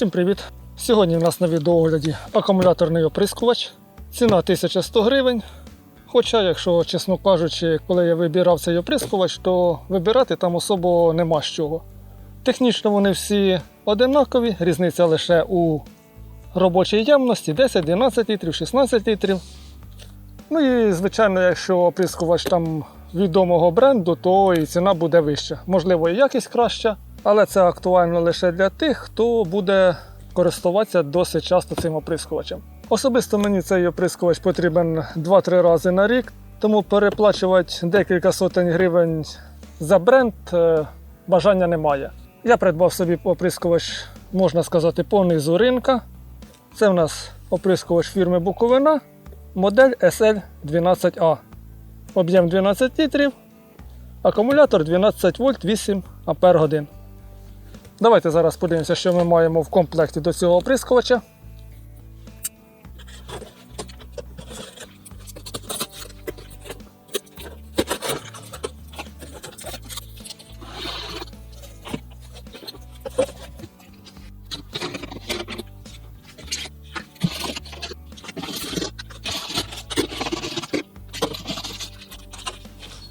Всім привіт! Сьогодні в нас на відеогляді акумуляторний оприскувач. Ціна 1100 гривень. Хоча, якщо чесно кажучи, коли я вибирав цей оприскувач, то вибирати там особо нема з чого. Технічно вони всі одинакові, різниця лише у робочій ємності 10, 12 літрів, 16 літрів. Ну і звичайно, якщо оприскувач там відомого бренду, то і ціна буде вища. Можливо, і якість краща, але це актуально лише для тих, хто буде користуватися досить часто цим оприскувачем. Особисто мені цей оприскувач потрібен 2-3 рази на рік, тому переплачувати декілька сотень гривень за бренд е, бажання немає. Я придбав собі оприскувач, можна сказати, по низу ринка. Це в нас оприскувач фірми Буковина, модель SL12A. Об'єм 12 літрів, акумулятор 12 вольт 8 ампер годин. Давайте зараз подивимося, що ми маємо в комплекті до цього оприскувача.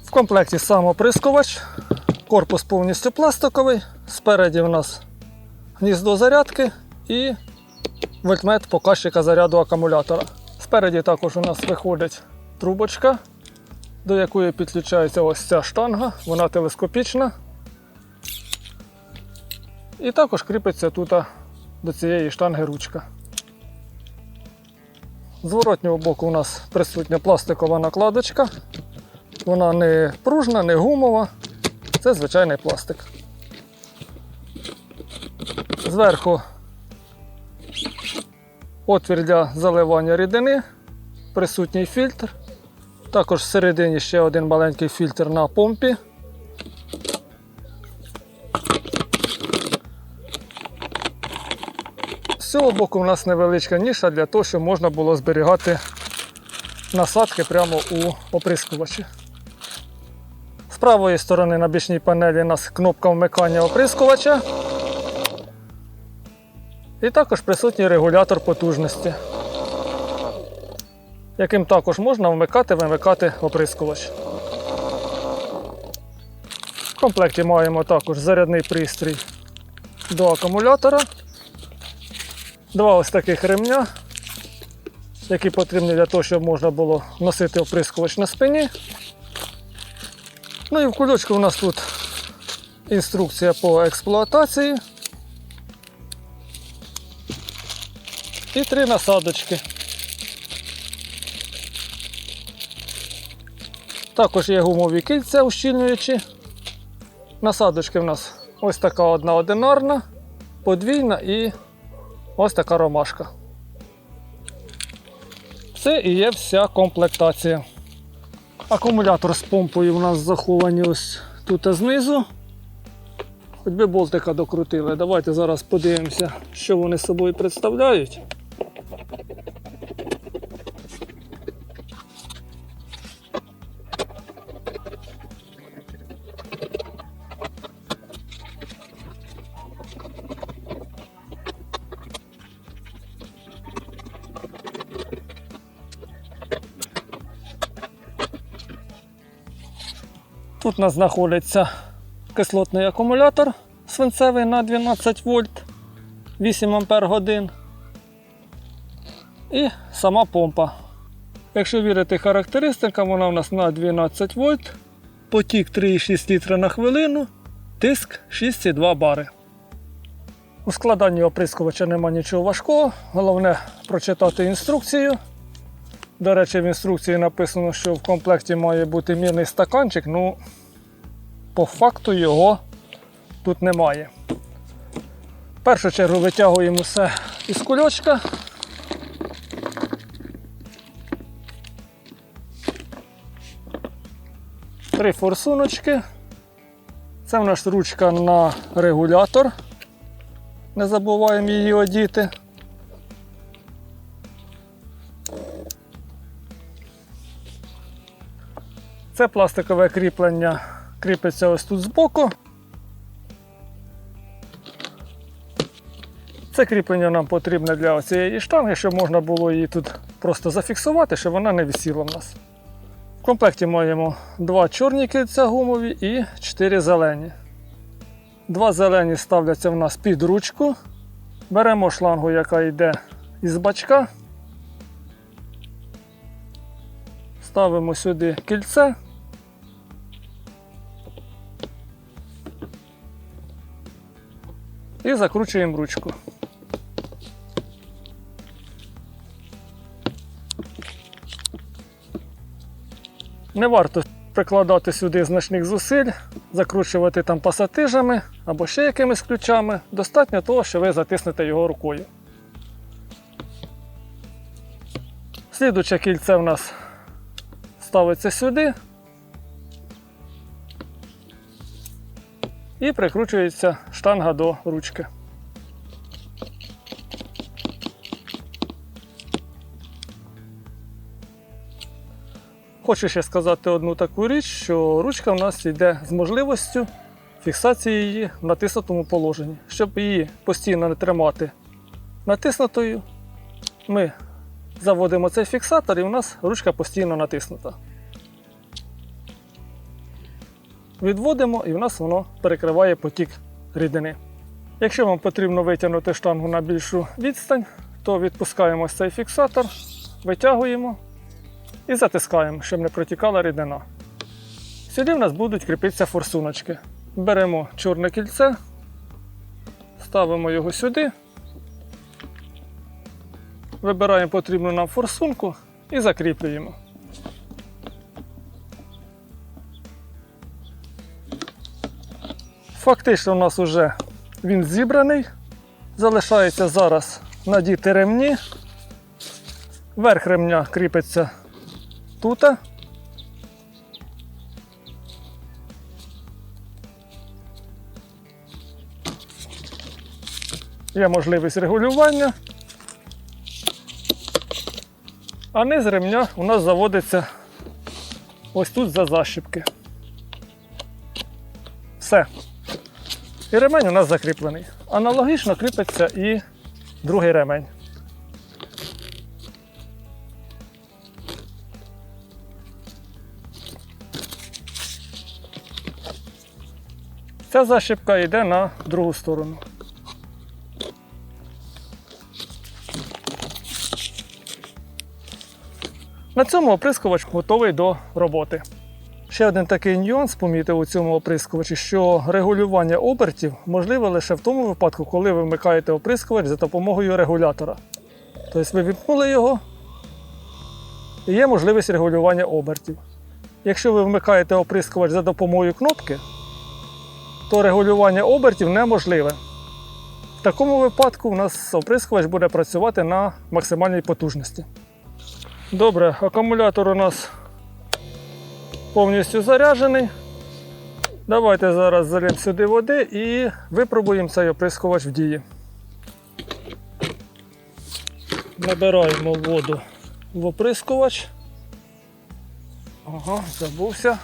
В комплекті сам оприскувач, корпус повністю пластиковий, спереді в нас гніздо зарядки і вольтмет показчика заряду акумулятора. Спереді також у нас виходить трубочка, до якої підключається ось ця штанга, вона телескопічна. І також кріпиться тут до цієї штанги ручка. З воротнього боку у нас присутня пластикова накладочка. Вона не пружна, не гумова. Це звичайний пластик. Зверху отвір для заливання рідини, присутній фільтр. Також всередині ще один маленький фільтр на помпі. З цього боку у нас невеличка ніша для того, щоб можна було зберігати насадки прямо у оприскувачі. З правої сторони на бічній панелі у нас кнопка вмикання оприскувача. І також присутній регулятор потужності, яким також можна вмикати вимикати оприскувач. В комплекті маємо також зарядний пристрій до акумулятора, два ось таких ремня, які потрібні для того, щоб можна було носити оприскувач на спині. Ну і в кульочку у нас тут інструкція по експлуатації. І три насадочки. Також є гумові кільця ущільнюючі. Насадочки в нас ось така одна одинарна, подвійна і ось така ромашка. Це і є вся комплектація. Акумулятор з помпою у нас заховані ось тут знизу. Хоч би болтика докрутили. Давайте зараз подивимося, що вони собою представляють. Тут у нас знаходиться кислотний акумулятор свинцевий на 12 вольт, 8 ампер годин. І сама помпа. Якщо вірити характеристикам, вона у нас на 12 вольт, потік 3,6 літра на хвилину, тиск 6,2 бари. У складанні оприскувача нема нічого важкого, головне прочитати інструкцію. До речі, в інструкції написано, що в комплекті має бути мірний стаканчик, ну по факту його тут немає. В першу чергу витягуємо все із кульочка. Три форсуночки. Це в нас ручка на регулятор. Не забуваємо її одіти. Це пластикове кріплення кріпиться ось тут збоку. Це кріплення нам потрібне для цієї штанги, щоб можна було її тут просто зафіксувати, щоб вона не висіла в нас. В комплекті маємо два чорні кільця гумові і чотири зелені. Два зелені ставляться в нас під ручку. Беремо шлангу, яка йде із бачка. Ставимо сюди кільце. І закручуємо ручку. Не варто прикладати сюди значних зусиль, закручувати там пасатижами або ще якимись ключами. Достатньо того, що ви затиснете його рукою. Слідуче кільце в нас ставиться сюди і прикручується штанга до ручки. Хочу ще сказати одну таку річ, що ручка в нас йде з можливістю фіксації її в натиснутому положенні. Щоб її постійно не тримати натиснутою, ми заводимо цей фіксатор і у нас ручка постійно натиснута. Відводимо і в нас воно перекриває потік рідини. Якщо вам потрібно витягнути штангу на більшу відстань, то відпускаємо цей фіксатор, витягуємо і затискаємо, щоб не протікала рідина. Сюди в нас будуть кріпитися форсуночки. Беремо чорне кільце, ставимо його сюди, вибираємо потрібну нам форсунку і закріплюємо. Фактично у нас вже він зібраний. Залишається зараз надіти ремні. Верх ремня кріпиться тут. Є можливість регулювання. А низ ремня у нас заводиться ось тут за защіпки. Все. І ремень у нас закріплений. Аналогічно кріпиться і другий ремень. Ця защіпка йде на другу сторону. На цьому оприскувач готовий до роботи. Ще один такий нюанс помітив у цьому оприскувачі, що регулювання обертів можливе лише в тому випадку, коли ви вмикаєте оприскувач за допомогою регулятора. Тобто ви вімкнули його і є можливість регулювання обертів. Якщо ви вмикаєте оприскувач за допомогою кнопки, то регулювання обертів неможливе. В такому випадку у нас оприскувач буде працювати на максимальній потужності. Добре, акумулятор у нас повністю заряджений. Давайте зараз залємо сюди води і випробуємо цей оприскувач в дії. Набираємо воду в оприскувач. Ага, забувся.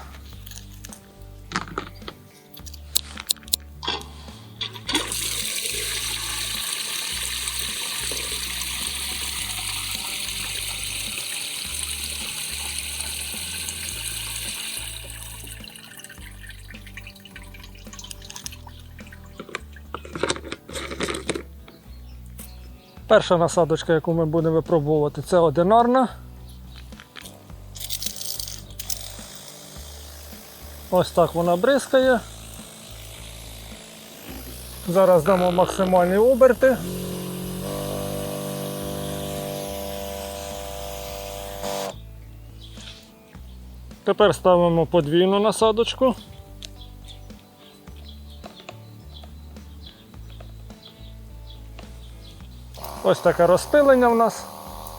Перша насадочка, яку ми будемо випробовувати, це одинарна. Ось так вона бризкає. Зараз дамо максимальні оберти. Тепер ставимо подвійну насадочку. Ось таке розпилення в нас.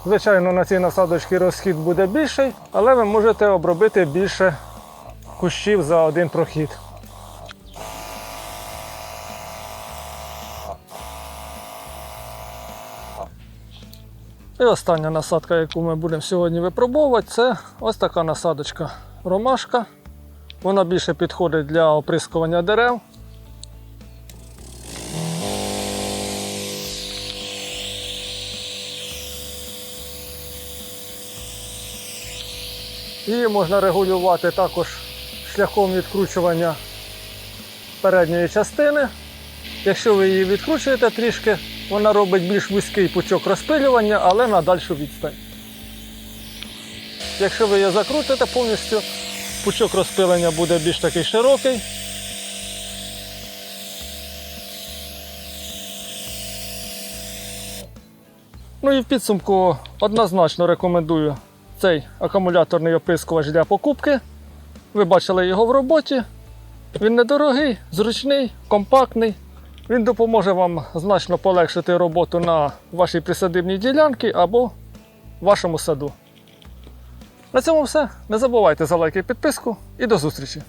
Звичайно, на цій насадочці розхід буде більший, але ви можете обробити більше кущів за один прохід. І остання насадка, яку ми будемо сьогодні випробовувати, це ось така насадочка ромашка. Вона більше підходить для оприскування дерев. Її можна регулювати також шляхом відкручування передньої частини. Якщо ви її відкручуєте трішки, вона робить більш вузький пучок розпилювання, але на дальшу відстань. Якщо ви її закрутите повністю, пучок розпилення буде більш такий широкий. Ну і в підсумку однозначно рекомендую цей акумуляторний оприскувач для покупки. Ви бачили його в роботі. Він недорогий, зручний, компактний. Він допоможе вам значно полегшити роботу на вашій присадибній ділянці або вашому саду. На цьому все. Не забувайте за лайк і підписку і до зустрічі!